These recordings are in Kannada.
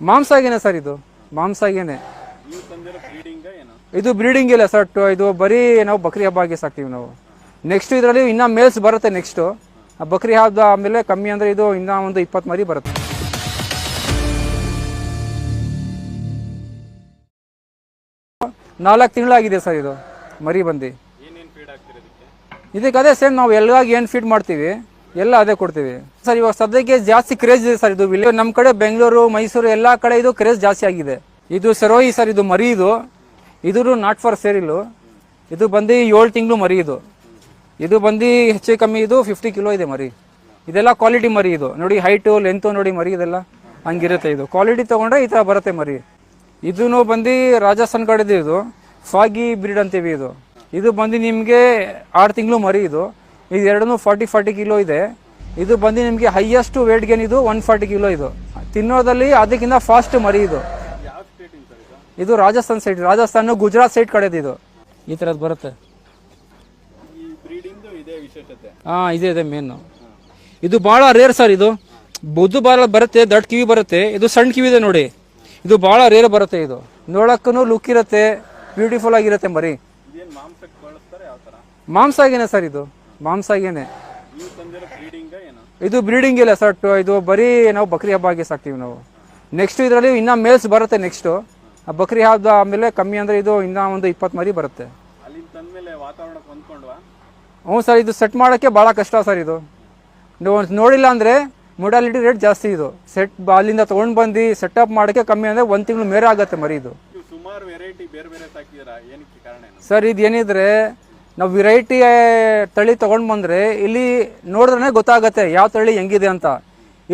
ಮಾಂಸಾಗೇನೆ ಸರ್ ಇದು? ಮಾಂಸಾಗೇನೆ. ಇದು ಬ್ರೀಡಿಂಗ್ ಇಲ್ಲ ಸರ್. ಇದು ಬರೀ ನಾವು ಬಕ್ರಿ ಹಬ್ಬಗೆ ಸಾಕ್ತೀವಿ ನಾವು. ನೆಕ್ಸ್ಟ್ ಇದರಲ್ಲಿ ಇನ್ನೂ ಮೇಲ್ಸ್ ಬರುತ್ತೆ ನೆಕ್ಸ್ಟು ಬಕ್ರಿ ಹಬ್ಬ ಆಮೇಲೆ ಕಮ್ಮಿ ಅಂದರೆ ಇದು ಇನ್ನೂ ಒಂದು ಇಪ್ಪತ್ತು ಮರಿ ಬರುತ್ತೆ. ನಾಲ್ಕು ತಿಂಗಳಾಗಿದೆ ಸರ್ ಇದು ಮರಿ ಬಂದು. ಇದಕ್ಕೆ ಅದೇ ಸೇಮ್ ನಾವು ಎಲ್ಲಾಗಿ ಏನು ಫೀಡ್ ಮಾಡ್ತೀವಿ? ಎಲ್ಲ ಅದೇ ಕೊಡ್ತೀವಿ. ಸರ್, ಇವಾಗ ಸದ್ಯಕ್ಕೆ ಜಾಸ್ತಿ ಕ್ರೇಜ್ ಇದೆ ಸರ್ ಇದು. ಇಲ್ಲಿ ನಮ್ಮ ಕಡೆ ಬೆಂಗಳೂರು, ಮೈಸೂರು ಎಲ್ಲ ಕಡೆ ಇದು ಕ್ರೇಜ್ ಜಾಸ್ತಿ ಆಗಿದೆ. ಇದು ಸರೋಯಿ ಸರ್, ಇದು ಮರಿ ಇದು ಇದು ನಾಟ್ ಫಾರ್ ಸೇರಿಲು ಇದು ಬಂದು ಏಳು ತಿಂಗಳು ಮರಿ ಇದು. ಇದು ಬಂದು ಹೆಚ್ಚು ಕಮ್ಮಿ ಇದು ಫಿಫ್ಟಿ ಕಿಲೋ ಇದೆ ಮರಿ. ಇದೆಲ್ಲ ಕ್ವಾಲಿಟಿ ಮರಿ ಇದು. ನೋಡಿ ಹೈಟು ಲೆಂತು ನೋಡಿ ಮರಿ ಇದೆಲ್ಲ ಹಂಗಿರುತ್ತೆ ಇದು. ಕ್ವಾಲಿಟಿ ತೊಗೊಂಡ್ರೆ ಈ ಥರ ಬರುತ್ತೆ ಮರಿ. ಇದೂ ಬಂದು ರಾಜಸ್ಥಾನ್ ಕಡೆದು ಇದು. ಫಾಗಿ ಬ್ರೀಡ್ ಅಂತೀವಿ ಇದು. ಇದು ಬಂದು ನಿಮಗೆ ಆರು ತಿಂಗಳು ಮರಿ ಇದು. ಇದು ಎರಡೂ ಫಾರ್ಟಿ ಫಾರ್ಟಿ ಕಿಲೋ ಇದೆ. ಇದು ಬಂದು ನಿಮಗೆ ಹೈಯೆಸ್ಟ್ ವೇಟ್ ಗೇನ್ ಇದು ಒನ್ ಫಾರ್ಟಿ ಕಿಲೋ ಇದು. ತಿನ್ನೋದಲ್ಲಿ ಅದಕ್ಕಿಂತ ಫಾಸ್ಟ್ ಮರಿ ಇದು. ಇದು ರಾಜಸ್ಥಾನ್ ಸೈಡ್ ರಾಜಸ್ಥಾನ್ ಗುಜರಾತ್ ಸೈಡ್ ಕಡೆದು ಇದು. ಈ ಥರದ್ದು ಬರುತ್ತೆ. ಹಾಂ ಇದೆ ಇದೆ ಮೇನು ಇದು ಭಾಳ ರೇರ್ ಸರ್ ಇದು. ಬುದ್ದು ಬಾಲ ಬರುತ್ತೆ ದೊಡ್ಡ ಕಿವಿ ಬರುತ್ತೆ. ಇದು ಸಣ್ಣ ಕಿವಿ ಇದೆ ನೋಡಿ. ಇದು ಭಾಳ ರೇರ್ ಬರುತ್ತೆ ಇದು. ನೋಡಕ್ಕೂ ಲುಕ್ ಇರುತ್ತೆ ಬ್ಯೂಟಿಫುಲ್ ಆಗಿರುತ್ತೆ ಮರಿ. ಮಾಂಸ ಮಾಂಸಾಗೇನೆ ಸರ್ ಇದು. ಮಾಂಸಾಗೇನೆ. ಇದು ಬ್ರೀಡಿಂಗ್ ಇಲ್ಲ ಸರ್. ಇದು ಬರೀ ನಾವು ಬಕ್ರಿ ಹಬ್ಬಗೆ ಸಾಕ್ತೀವಿ ನಾವು. ನೆಕ್ಸ್ಟ್ ಇದರಲ್ಲಿ ಇನ್ನೂ ಮೇಲ್ಸ್ ಬರುತ್ತೆ ನೆಕ್ಸ್ಟು ಬಕ್ರಿ ಹಬ್ಬ ಆಮೇಲೆ ಕಮ್ಮಿ ಅಂದರೆ ಇದು ಇನ್ನೂ ಒಂದು ಇಪ್ಪತ್ತು ಮರಿ ಬರುತ್ತೆ. ಹ್ಞೂ ಸರ್ ಇದು ಸೆಟ್ ಮಾಡೋಕ್ಕೆ ಭಾಳ ಕಷ್ಟ ಸರ್ ಇದು. ನೋಡಿಲ್ಲ ಅಂದರೆ ಮೊಡಾಲಿಟಿ ರೇಟ್ ಜಾಸ್ತಿ ಇದು. ಸೆಟ್ ಅಲ್ಲಿಂದ ತೊಗೊಂಡು ಬಂದು ಸೆಟಪ್ ಮಾಡೋಕ್ಕೆ ಕಮ್ಮಿ ಅಂದರೆ ಒಂದು ತಿಂಗಳು ಮೇರೆ ಆಗುತ್ತೆ ಮರಿ ಇದು. ಸರ್ ಇದು ಏನಿದ್ರೆ ನಾವು ವೆರೈಟಿ ತಳಿ ತೊಗೊಂಡು ಬಂದರೆ ಇಲ್ಲಿ ನೋಡಿದ್ರೆ ಗೊತ್ತಾಗತ್ತೆ ಯಾವ ತಳಿ ಹೆಂಗಿದೆ ಅಂತ.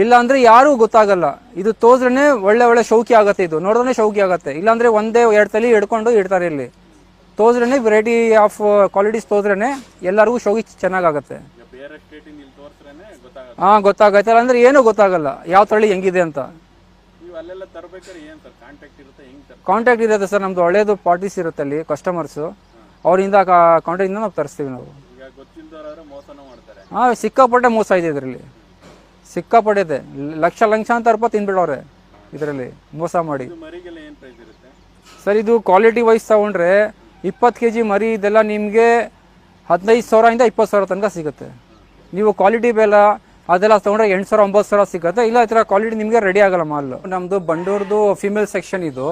ಇಲ್ಲ ಅಂದರೆ ಯಾರೂ ಗೊತ್ತಾಗಲ್ಲ. ಇದು ತೋದ್ರೇ ಒಳ್ಳೆ ಒಳ್ಳೆ ಶೌಕಿ ಆಗುತ್ತೆ ಇದು. ನೋಡಿದ್ರೆ ಶೌಕಿ ಆಗುತ್ತೆ. ಇಲ್ಲಾಂದರೆ ಒಂದೇ ಎರಡು ತಳಿ ಹಿಡ್ಕೊಂಡು ಇಡ್ತಾರೆ ಇಲ್ಲಿ. ತೋದ್ರೇ ವೆರೈಟಿ ಆಫ್ ಕ್ವಾಲಿಟೀಸ್ ತೋದ್ರೇ ಎಲ್ಲರಿಗೂ ಶೌಕಿ ಚೆನ್ನಾಗಾಗತ್ತೆ. ಹಾಂ ಗೊತ್ತಾಗತ್ತೆ. ಅಂದರೆ ಏನೂ ಗೊತ್ತಾಗಲ್ಲ ಯಾವ ತಳಿ ಹೆಂಗಿದೆ ಅಂತ. ಕಾಂಟ್ಯಾಕ್ಟ್ ಇರುತ್ತೆ ಸರ್? ನಮ್ಮದು ಒಳ್ಳೆಯದು ಪಾರ್ಟೀಸ್ ಇರುತ್ತೆ ಅಲ್ಲಿ ಕಸ್ಟಮರ್ಸು ಅವರಿಂದ ಇಂದ ನಾವು ತರಿಸ್ತೀವಿ ನಾವು. ಹಾಂ ಸಿಕ್ಕಾಪಟ್ಟೆ ಮೋಸ ಇದೆ ಇದರಲ್ಲಿ. ಸಿಕ್ಕಾಪಟ್ಟೆ ಇದೆ. ಲಕ್ಷ ಲಕ್ಷಾಂತರ ರೂಪಾಯಿ ತಿನ್ಬಿಡವ್ರೆ ಇದರಲ್ಲಿ ಮೋಸ ಮಾಡಿ. ಸರ್ ಇದು ಕ್ವಾಲಿಟಿ ವೈಸ್ ತಗೊಂಡ್ರೆ ಇಪ್ಪತ್ತು ಕೆ ಜಿ ಮರಿ ಇದೆಲ್ಲ ನಿಮಗೆ ಹದಿನೈದು ಸಾವಿರದಿಂದ ಇಪ್ಪತ್ತು ಸಾವಿರ ತನಕ ಸಿಗುತ್ತೆ. ನೀವು ಕ್ವಾಲಿಟಿ ಬೆಲ್ಲ ಅದೆಲ್ಲ ತೊಗೊಂಡ್ರೆ ಎಂಟು ಸಾವಿರ ಒಂಬತ್ತು ಸಾವಿರ ಸಿಗುತ್ತೆ. ಇಲ್ಲ ಈ ಥರ ಕ್ವಾಲಿಟಿ ನಿಮಗೆ ರೆಡಿ ಆಗಲ್ಲ ಮಾಲ್. ನಮ್ಮದು ಬಂಡೂರ್ದು ಫಿಮೇಲ್ ಸೆಕ್ಷನ್ ಇದು.